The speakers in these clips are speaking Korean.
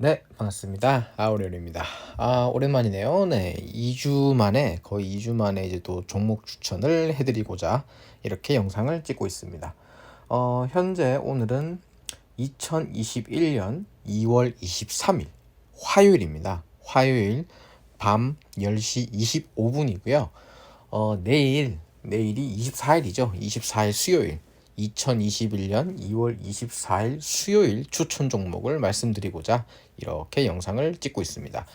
네, 반갑습니다. 아우렐입니다. 아, 오랜만이네요. 네, 2주 만에, 거의 2주 만에 이제 또 종목 추천을 해드리고자 이렇게 영상을 찍고 있습니다. 어, 현재 오늘은 2021년 2월 23일 화요일입니다. 화요일 밤 10시 25분이고요. 어, 내일, 내일이 24일이죠. 24일 수요일. 2021년 2월 24일 수요일 추천 종목을 말씀드리고자 이렇게 영상을 찍고 있습니다.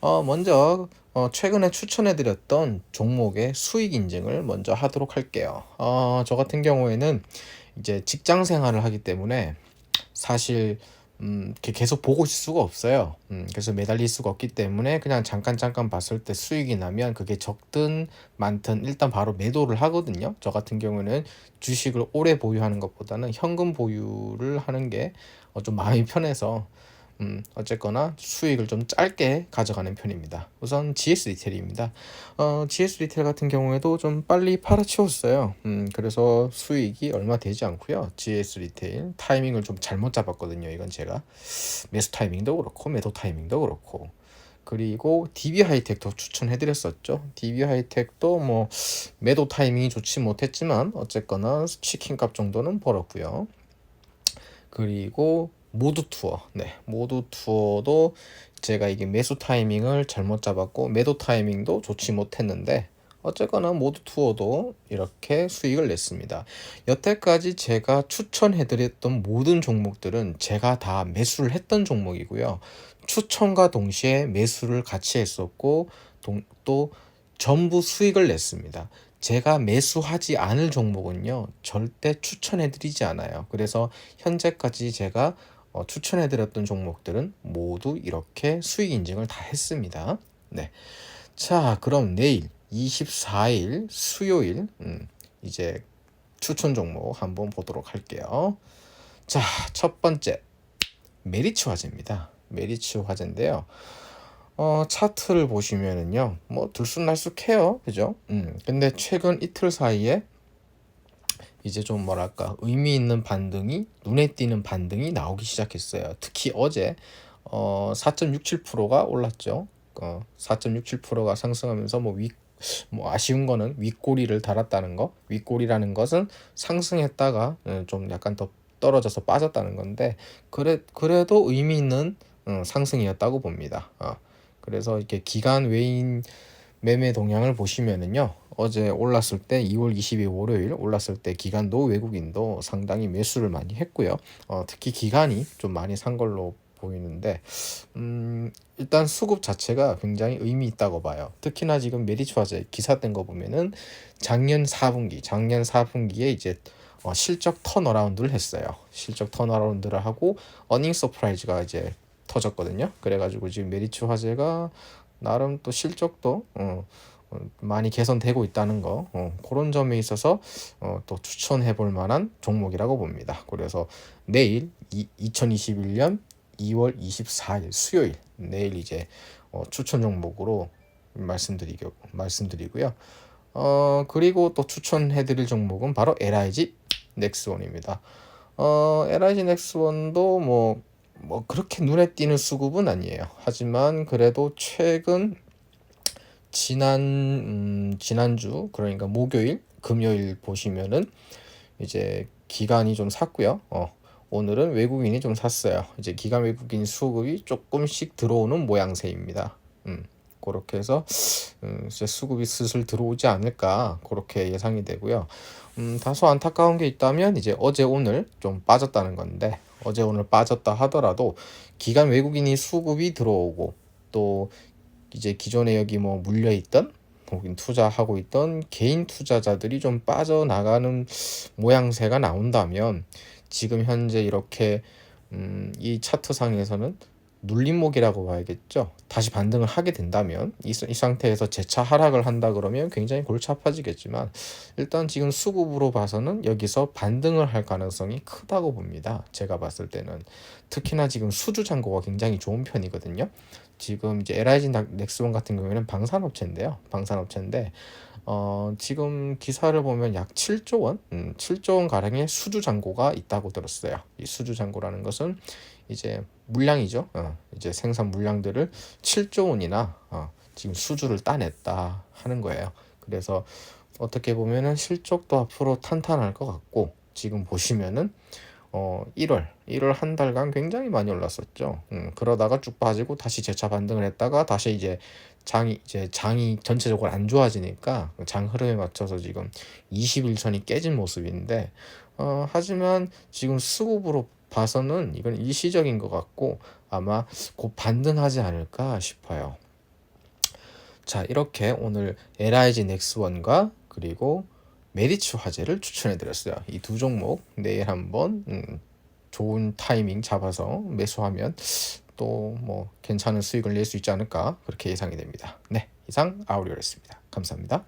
어, 먼저 어, 최근에 추천해드렸던 종목의 수익 인증을 먼저 하도록 할게요. 어, 저 같은 경우에는 이제 직장 생활을 하기 때문에 사실 음, 계속 보고 있을 수가 없어요. 음, 그래서 매달릴 수가 없기 때문에 그냥 잠깐 잠깐 봤을 때 수익이 나면 그게 적든 많든 일단 바로 매도를 하거든요. 저 같은 경우는 주식을 오래 보유하는 것보다는 현금 보유를 하는 게좀 어, 마음이 편해서 음, 어쨌거나 수익을 좀 짧게 가져가는 편입니다. 우선 GS 리테일입니다. 어, GS 리테일 같은 경우에도 좀 빨리 팔아치웠어요. 음, 그래서 수익이 얼마 되지 않고요. GS 리테일 타이밍을 좀 잘못 잡았거든요. 이건 제가 매수 타이밍도 그렇고 매도 타이밍도 그렇고 그리고 DB 하이텍도 추천해 드렸었죠. DB 하이텍도 뭐 매도 타이밍이 좋지 못했지만 어쨌거나 치킨 값 정도는 벌었고요. 그리고 모두 투어. 네. 모두 투어도 제가 이게 매수 타이밍을 잘못 잡았고 매도 타이밍도 좋지 못했는데 어쨌거나 모두 투어도 이렇게 수익을 냈습니다. 여태까지 제가 추천해드렸던 모든 종목들은 제가 다 매수를 했던 종목이고요. 추천과 동시에 매수를 같이 했었고 동, 또 전부 수익을 냈습니다. 제가 매수하지 않을 종목은요 절대 추천해드리지 않아요. 그래서 현재까지 제가 어, 추천해드렸던 종목들은 모두 이렇게 수익 인증을 다 했습니다. 네. 자, 그럼 내일 24일 수요일 음, 이제 추천 종목 한번 보도록 할게요. 자, 첫 번째 메리츠 화재입니다. 메리츠 화재인데요. 어, 차트를 보시면은요, 뭐 들쑥날쑥해요, 그죠? 음, 근데 최근 이틀 사이에 이제 좀 뭐랄까 의미 있는 반등이 눈에 띄는 반등이 나오기 시작했어요. 특히 어제 어 4.67%가 올랐죠. 어 4.67%가 상승하면서 뭐 위, 뭐 아쉬운 거는 윗꼬리를 달았다는 거. 윗꼬리라는 것은 상승했다가 어, 좀 약간 더 떨어져서 빠졌다는 건데 그래 그래도 의미 있는 어, 상승이었다고 봅니다. 어. 그래서 이렇게 기간 외인 매매 동향을 보시면은요. 어제 올랐을 때 2월 20일 월요일 올랐을 때 기관도 외국인도 상당히 매수를 많이 했고요. 어, 특히 기관이 좀 많이 산 걸로 보이는데 음, 일단 수급 자체가 굉장히 의미 있다고 봐요. 특히나 지금 메리츠화재 기사 뜬거 보면은 작년 4분기, 작년 4분기에 이제 어, 실적 턴어라운드를 했어요. 실적 턴어라운드를 하고 어닝 서프라이즈가 이제 터졌거든요. 그래가지고 지금 메리츠 화재가 나름 또 실적도 어, 어, 많이 개선되고 있다는 거 어, 그런 점에 있어서 어, 또 추천해 볼 만한 종목이라고 봅니다. 그래서 내일 이, 2021년 2월 24일 수요일 내일 이제 어, 추천 종목으로 말씀드리고 말씀드리고요. 어 그리고 또 추천해 드릴 종목은 바로 LIG 넥스원입니다. 어 LIG 넥스원도 뭐 뭐 그렇게 눈에 띄는 수급은 아니에요. 하지만 그래도 최근 지난 음, 지난주 그러니까 목요일, 금요일 보시면은 이제 기관이 좀 샀고요. 어, 오늘은 외국인이 좀 샀어요. 이제 기관 외국인 수급이 조금씩 들어오는 모양새입니다. 음, 그렇게 해서 음, 이제 수급이 슬슬 들어오지 않을까 그렇게 예상이 되고요. 음, 다소 안타까운 게 있다면 이제 어제 오늘 좀 빠졌다는 건데 어제 오늘 빠졌다 하더라도 기간 외국인이 수급이 들어오고 또 이제 기존에 여기 뭐 물려 있던 혹은 투자하고 있던 개인 투자자들이 좀 빠져나가는 모양새가 나온다면 지금 현재 이렇게 음, 이 차트상에서는 눌림목이라고 봐야겠죠. 다시 반등을 하게 된다면 이, 이 상태에서 재차 하락을 한다 그러면 굉장히 골치 아파지겠지만 일단 지금 수급으로 봐서는 여기서 반등을 할 가능성이 크다고 봅니다. 제가 봤을 때는 특히나 지금 수주 잔고가 굉장히 좋은 편이거든요. 지금 이제 LIG 넥스원 같은 경우에는 방산업체인데요. 방산업체인데 어, 지금 기사를 보면 약 7조 원, 음, 7조 원 가량의 수주 잔고가 있다고 들었어요. 이 수주 잔고라는 것은 이제 물량이죠. 어, 이제 생산 물량들을 7조 원이나 어, 지금 수주를 따냈다 하는 거예요. 그래서 어떻게 보면은 실적도 앞으로 탄탄할 것 같고 지금 보시면은 어 1월 1월 한 달간 굉장히 많이 올랐었죠. 음, 그러다가 쭉 빠지고 다시 재차 반등을 했다가 다시 이제 장이 이제 장이 전체적으로 안 좋아지니까 장 흐름에 맞춰서 지금 21선이 깨진 모습인데 어 하지만 지금 수급으로 봐서는 이건 일시적인 것 같고 아마 곧 반등하지 않을까 싶어요. 자, 이렇게 오늘 LIG 넥스원과 그리고 메리츠 화재를 추천해 드렸어요. 이 두 종목 내일 한번 음, 좋은 타이밍 잡아서 매수하면 또 뭐 괜찮은 수익을 낼 수 있지 않을까 그렇게 예상이 됩니다. 네, 이상 아우리오였습니다. 감사합니다.